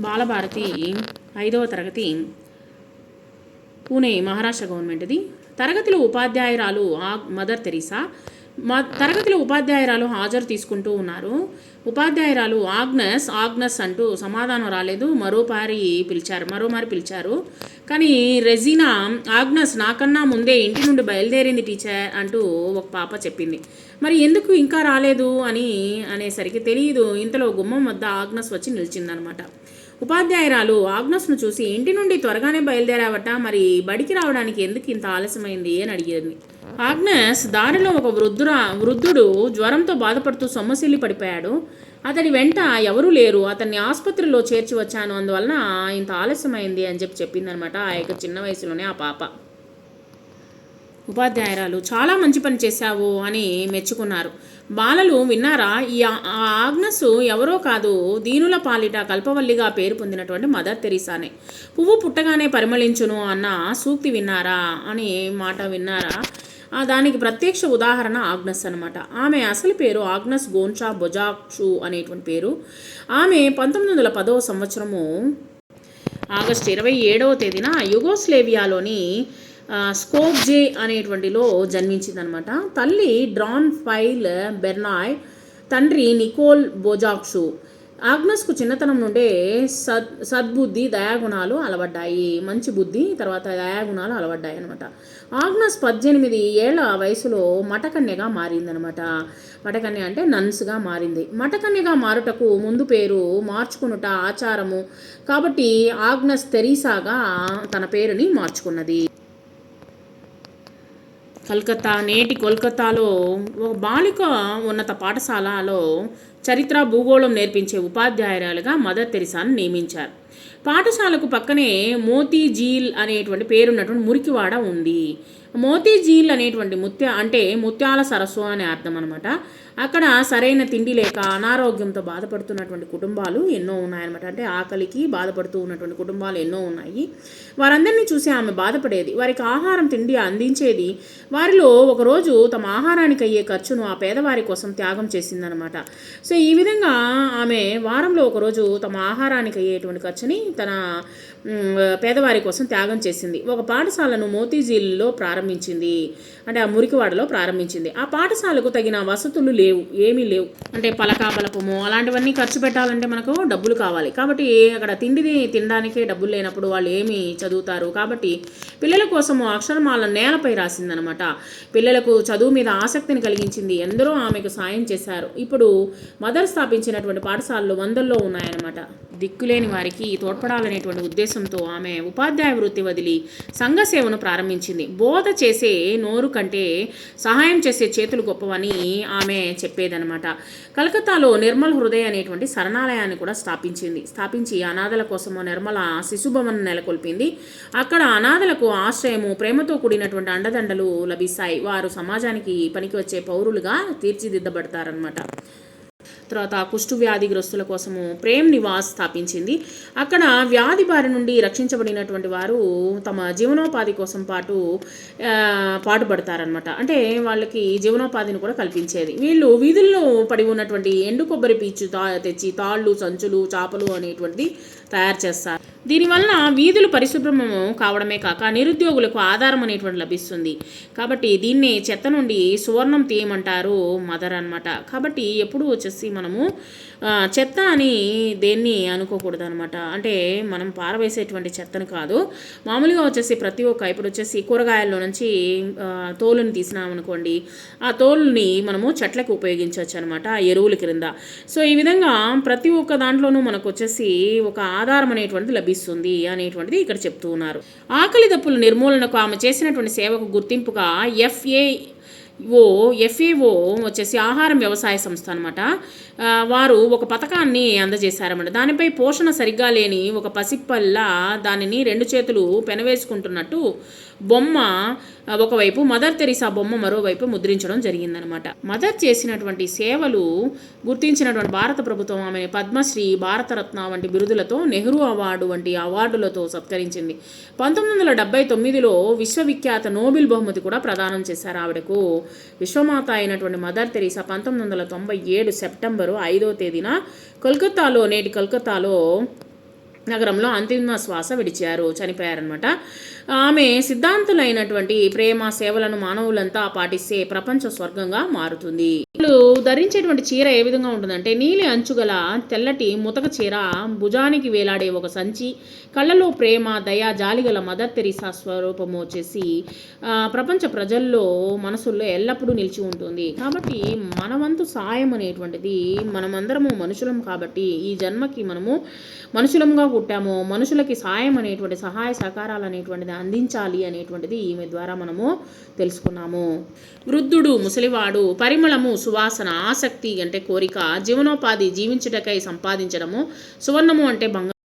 బాలభారతి ఐదవ తరగతి. పూణే మహారాష్ట్ర గవర్నమెంట్ది. తరగతిలో ఉపాధ్యాయురాలు ఆ మదర్ తెరీసా. మా తరగతిలో ఉపాధ్యాయురాలు హాజరు తీసుకుంటూ ఉన్నారు. ఉపాధ్యాయురాలు ఆగ్నస్ ఆగ్నస్ అంటూ సమాధానం రాలేదు. మరోపారి పిలిచారు మరోమారి పిలిచారు. కానీ రెజీనా ఆగ్నస్ నాకన్నా ముందే ఇంటి నుండి బయలుదేరింది టీచర్ అంటూ ఒక పాప చెప్పింది. మరి ఎందుకు ఇంకా రాలేదు అని అనేసరికి తెలియదు. ఇంతలో గుమ్మం వద్ద ఆగ్నస్ వచ్చి నిలిచిందనమాట. ఉపాధ్యాయురాలు ఆగ్నస్ను చూసి ఇంటి నుండి త్వరగానే బయలుదేరావట మరి బడికి రావడానికి ఎందుకు ఇంత ఆలస్యమైంది అని అడిగింది. ఆగ్నస్ దారిలో ఒక వృద్ధురా వృద్ధుడు జ్వరంతో బాధపడుతూ సొమ్మసిల్లి పడిపోయాడు. అతడి వెంట ఎవరూ లేరు. అతన్ని ఆసుపత్రిలో చేర్చి వచ్చాను. అందువలన ఇంత ఆలస్యమైంది అని చెప్పి చెప్పిందనమాట ఆ యొక్క చిన్న వయసులోనే ఆ పాప. ఉపాధ్యాయురాలు చాలా మంచి పని చేశావు అని మెచ్చుకున్నారు. బాలలు విన్నారా ఈ ఆ- ఎవరో కాదు దీనుల పాలిట కల్పవల్లిగా పేరు పొందినటువంటి మదర్ తెరీసానే. పువ్వు పుట్టగానే పరిమళించును అన్న సూక్తి విన్నారా అని మాట విన్నారా? ఆ దానికి ప్రత్యక్ష ఉదాహరణ ఆగ్నస్ అనమాట ఆమె అసలు పేరు ఆగ్నస్ గోన్షా బొజాక్షు అనేటువంటి పేరు. ఆమె పంతొమ్మిది వందల పదవ సంవత్సరము ఆగస్టు ఇరవై ఏడవ తేదీన యుగోస్లేవియాలోని స్కోప్ స్కోప్జే అనేటువంటిలో జన్మించిందనమాట. తల్లి డ్రాన్ ఫైల్ బెర్నాయ్ తండ్రి నికోల్ బోజాక్సు. ఆగ్నస్కు చిన్నతనం నుండే సద్ సద్బుద్ధి దయాగుణాలు అలవడ్డాయి. మంచి బుద్ధి తర్వాత దయాగుణాలు అలవడ్డాయి అనమాట ఆగ్నస్ పద్దెనిమిది ఏళ్ళ వయసులో మటకన్యగా మారిందనమాట. మటకన్య అంటే నన్స్గా మారింది. మటకన్యగా మారుటకు ముందు పేరు మార్చుకునుట ఆచారము. కాబట్టి ఆగ్నస్ తెరీసాగా తన పేరుని మార్చుకున్నది. కలకత్తా నేటి కోల్కతాలో ఒక బాలిక ఉన్నత పాఠశాలలో చరిత్ర భూగోళం నేర్పించే ఉపాధ్యాయురాలుగా మదర్ తెరిసాను నియమించారు. పాఠశాలకు పక్కనే మోతీజీల్ అనేటువంటి పేరున్నటువంటి మురికివాడ ఉంది. మోతీజీల్ అనేటువంటి ముత్య అంటే ముత్యాల సరస్సు అనే అర్థం అనమాట అక్కడ సరైన తిండి లేక అనారోగ్యంతో బాధపడుతున్నటువంటి కుటుంబాలు ఎన్నో ఉన్నాయన్నమాట. అంటే ఆకలికి బాధపడుతూ ఉన్నటువంటి కుటుంబాలు ఎన్నో ఉన్నాయి. వారందరినీ చూసి ఆమె బాధపడేది. వారికి ఆహారం తిండి అందించేది. వారిలో ఒకరోజు తమ ఆహారానికి అయ్యే ఖర్చును ఆ పేదవారి కోసం త్యాగం చేసిందనమాట సో ఈ విధంగా ఆమె వారంలో ఒకరోజు తమ ఆహారానికి అయ్యేటువంటి ఖర్చుని తన పేదవారి కోసం త్యాగం చేసింది. ఒక పాఠశాలను మోతీజీల్లో ప్రారంభించింది. అంటే ఆ మురికివాడలో ప్రారంభించింది. ఆ పాఠశాలకు తగిన వసతులు లేవు. ఏమీ లేవు. అంటే పలక బలపము అలాంటివన్నీ ఖర్చు పెట్టాలంటే మనకు డబ్బులు కావాలి. కాబట్టి అక్కడ తిండి తినడానికే డబ్బులు లేనప్పుడు వాళ్ళు ఏమి చదువుతారు. కాబట్టి పిల్లల కోసము అక్షరమాల నేలపై రాసిందనమాట. పిల్లలకు చదువు మీద ఆసక్తిని కలిగించింది. ఎందరో ఆమెకు సాయం చేశారు. ఇప్పుడు మదర్ స్థాపించినటువంటి పాఠశాలలు వందల్లో ఉన్నాయన్నమాట. దిక్కులేని వారికి తోడ్పడాలనేటువంటి ఉద్దేశంతో ఆమె ఉపాధ్యాయ వృత్తి వదిలి సంఘ సేవను ప్రారంభించింది. బోధ చేసే నోరు కంటే సహాయం చేసే చేతులు గొప్పవని ఆమె చెప్పేదనమాట కలకత్తాలో నిర్మల్ హృదయ అనేటువంటి శరణాలయాన్ని కూడా స్థాపించింది. స్థాపించి అనాథల కోసము నిర్మల శిశుభవన్ నెలకొల్పింది. అక్కడ అనాథలకు ఆశ్రయము ప్రేమతో కూడినటువంటి అండదండలు లభిస్తాయి. వారు సమాజానికి పనికి వచ్చే పౌరులుగా తీర్చిదిద్దబడతారనమాట తర్వాత కుష్టు వ్యాధిగ్రస్తుల కోసము ప్రేమ్ నివాస్ స్థాపించింది. అక్కడ వ్యాధి బారి నుండి రక్షించబడినటువంటి వారు తమ జీవనోపాధి కోసం పాటు పాటుపడతారనమాట అంటే వాళ్ళకి జీవనోపాధిని కూడా కల్పించేది. వీళ్ళు వీధుల్లో పడి ఉన్నటువంటి ఎండు కొబ్బరి పీచు తా తెచ్చి తాళ్ళు సంచులు చేపలు అనేటువంటిది తయారు చేస్తారు. దీనివలన వీధులు పరిశుభ్రం కావడమే కాక నిరుద్యోగులకు ఆధారం అనేటువంటి లభిస్తుంది. కాబట్టి దీన్ని చెత్త నుండి సువర్ణం తీయమంటారు మదర్ అన్నమాట. కాబట్టి ఎప్పుడు వచ్చేసి మనము చెత్త అని దేన్ని అనుకోకూడదు అనమాట అంటే మనం పారవేసేటువంటి చెత్తను కాదు. మామూలుగా వచ్చేసి ప్రతి ఒక్క ఇప్పుడు వచ్చేసి కూరగాయల్లో నుంచి తోలుని తీసినామనుకోండి ఆ తోలుని మనము చెట్లకు ఉపయోగించవచ్చు అనమాట ఎరువుల క్రింద. సో ఈ విధంగా ప్రతి ఒక్క దాంట్లోనూ మనకు వచ్చేసి ఒక ఆధారం అనేటువంటిది లభిస్తుంది. అనేటువంటిది ఇక్కడ చెప్తూ ఉన్నారు. ఆకలి దప్పుల నిర్మూలనకు ఆమె చేసినటువంటి సేవకు గుర్తింపుగా ఎఫ్ఏ ఓ ఎఫ్ఈఓ వచ్చేసి ఆహారం వ్యవసాయ సంస్థ అనమాట వారు ఒక పథకాన్ని అందజేశారన్నమాట. దానిపై పోషణ సరిగ్గా లేని ఒక పసిపల్ల దానిని రెండు చేతులు పెనవేసుకుంటున్నట్టు బొమ్మ ఒకవైపు మదర్ తెరిసా బొమ్మ మరోవైపు ముద్రించడం జరిగిందనమాట మదర్ చేసినటువంటి సేవలు గుర్తించినటువంటి భారత ప్రభుత్వం ఆమె పద్మశ్రీ భారతరత్న వంటి బిరుదులతో నెహ్రూ అవార్డు వంటి అవార్డులతో సత్కరించింది. పంతొమ్మిది వందల డెబ్బై తొమ్మిదిలో విశ్వవిఖ్యాత నోబెల్ బహుమతి కూడా ప్రదానం చేశారు ఆవిడకు. విశ్వమాత అయినటువంటి మదర్ తెరీసా పంతొమ్మిది వందల తొంభై ఏడు సెప్టెంబరు ఐదో తేదీన కోల్కతాలో నేటి కోల్కతాలో నగరంలో అంతిమ శ్వాస విడిచారు చనిపోయారనమాట ఆమె సిద్ధాంతులైనటువంటి ప్రేమ సేవలను మానవులంతా పాటిస్తే ప్రపంచ స్వర్గంగా మారుతుంది. ఇప్పుడు ధరించేటువంటి చీర ఏ విధంగా ఉంటుందంటే నీలి అంచుగల తెల్లటి ముతక చీర భుజానికి వేలాడే ఒక సంచి కళ్ళలో ప్రేమ దయా జాలిగల మదర్ తెరీసా స్వరూపము వచ్చేసి ప్రపంచ ప్రజల్లో మనసుల్లో ఎల్లప్పుడూ నిలిచి ఉంటుంది. కాబట్టి మనవంతు సాయం అనేటువంటిది మనమందరము మనుషులం కాబట్టి ఈ జన్మకి మనము మనుషులంగా పుట్టాము. మనుషులకి సాయం అనేటువంటి సహాయ సహకారాలు అనేటువంటిది అందించాలి అనేటువంటిది ఈమె ద్వారా మనము తెలుసుకున్నాము. వృద్ధుడు ముసలివాడు పరిమళము సువాసన ఆసక్తి అంటే కోరిక జీవనోపాధి జీవించుటకై సంపాదించడము సువర్ణము అంటే బంగారం.